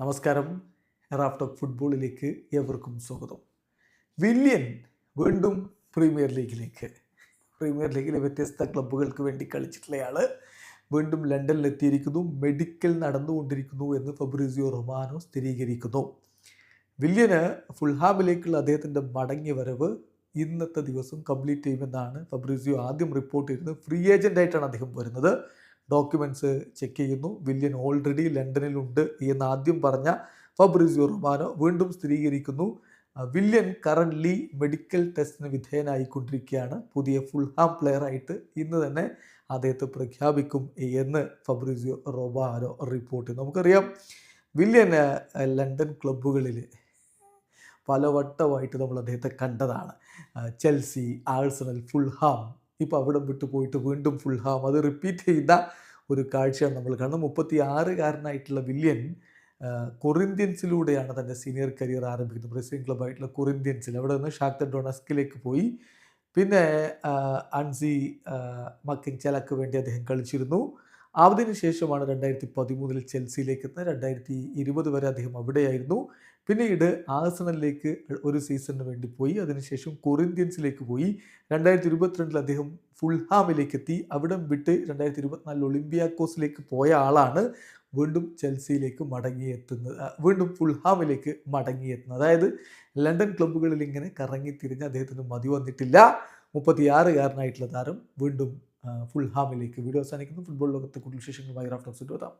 നമസ്കാരം. Raft of ഫുട്ബോളിലേക്ക് ഏവർക്കും സ്വാഗതം. വില്യൻ വീണ്ടും പ്രീമിയർ ലീഗിലേക്ക്. പ്രീമിയർ ലീഗിലെ വ്യത്യസ്ത ക്ലബ്ബുകൾക്ക് വേണ്ടി കളിച്ചിട്ടുള്ളയാൾ വീണ്ടും ലണ്ടനിൽ എത്തിയിരിക്കുന്നു മെഡിക്കൽ നടന്നുകൊണ്ടിരിക്കുന്നു എന്ന് ഫബ്രീസിയോ റൊമാനോ സ്ഥിരീകരിക്കുന്നു. വില്യന് ഫുൾഹാമിലേക്കുള്ള അദ്ദേഹത്തിന്റെ മടങ്ങിയ വരവ് ഇന്നത്തെ ദിവസം കംപ്ലീറ്റ് ചെയ്യുമെന്നാണ് ഫബ്രീസിയോ ആദ്യം റിപ്പോർട്ട് ചെയ്യുന്നത് ഫ്രീ ഏജന്റായിട്ടാണ് അദ്ദേഹം വരുന്നത്. ഡോക്യുമെന്റ്സ് ചെക്ക് ചെയ്യുന്നു. വില്യൻ ഓൾറെഡി ലണ്ടനിലുണ്ട് എന്ന് ആദ്യം പറഞ്ഞ ഫബ്രിസിയോ റൊമാനോ വീണ്ടും സ്ഥിരീകരിക്കുന്നു. വില്യൻ കറന്റ്ലി മെഡിക്കൽ ടെസ്റ്റിന് വിധേയനായിക്കൊണ്ടിരിക്കുകയാണ്. പുതിയ ഫുൾഹാം പ്ലെയർ ആയിട്ട് ഇന്ന് തന്നെ അദ്ദേഹത്തെ പ്രഖ്യാപിക്കും എന്ന് ഫബ്രിസിയോ റൊമാനോ റിപ്പോർട്ട് നമുക്കറിയാം വില്യൻ ലണ്ടൻ ക്ലബ്ബുകളിൽ പലവട്ടമായിട്ട് നമ്മൾ അദ്ദേഹത്തെ കണ്ടതാണ്. Chelsea Arsenal Fulham. ഇപ്പോൾ അവിടെ വിട്ടു പോയിട്ട് വീണ്ടും ഫുൾ ഹാം. അത് റിപ്പീറ്റ് ചെയ്യുന്ന ഒരു കാഴ്ചയാണ് നമ്മൾ കാണുന്നത്. മുപ്പത്തി ആറുകാരനായിട്ടുള്ള വില്യൻ കൊറിന്ത്യൻസിലൂടെയാണ് തന്റെ സീനിയർ കരിയർ ആരംഭിക്കുന്നത്. ബ്രസീൽ ക്ലബ്ബായിട്ടുള്ള കൊറിന്ത്യൻസിൽ. അവിടെ നിന്ന് ഷാക്ത ഡൊണസ്കിലേക്ക് പോയി. പിന്നെ അൺസി മക്കിൻ മക്കിൻചലക്ക് വേണ്ടി അദ്ദേഹം കളിച്ചിരുന്നു. അതിനുശേഷമാണ് രണ്ടായിരത്തി പതിമൂന്നിൽ ചെൽസിയിലേക്ക് എത്തുന്നത്. രണ്ടായിരത്തി ഇരുപത് വരെ അദ്ദേഹം അവിടെയായിരുന്നു. പിന്നീട് ആസണലിലേക്ക് ഒരു സീസണിന് വേണ്ടി പോയി. അതിനുശേഷം കൊറിന്ത്യൻസിലേക്ക് പോയി. രണ്ടായിരത്തി ഇരുപത്തിരണ്ടിൽ അദ്ദേഹം ഫുൾഹാമിലേക്ക് എത്തി. അവിടം വിട്ട് രണ്ടായിരത്തി ഇരുപത്തിനാലിൽ ഒളിമ്പിയാക്കോസിലേക്ക് പോയ ആളാണ് വീണ്ടും ചെൽസിയിലേക്ക് മടങ്ങിയെത്തുന്നത്. വീണ്ടും ഫുൾഹാമിലേക്ക് മടങ്ങിയെത്തുന്നത്. അതായത് ലണ്ടൻ ക്ലബ്ബുകളിൽ ഇങ്ങനെ കറങ്ങി കറങ്ങിത്തിരിഞ്ഞ് അദ്ദേഹത്തിന് മതി വന്നിട്ടില്ല. മുപ്പത്തിയാറുകാരനായിട്ടുള്ള താരം വീണ്ടും ആ, ഫുൾഹാമിലേക്ക് വീഡിയോ അവസാനിക്കുന്നു. ഫുട്ബോൾ ലോകത്തെ കൂടുതൽ വിശേഷങ്ങളുമായി റാഫ്റ്റോക്സ് എത്താം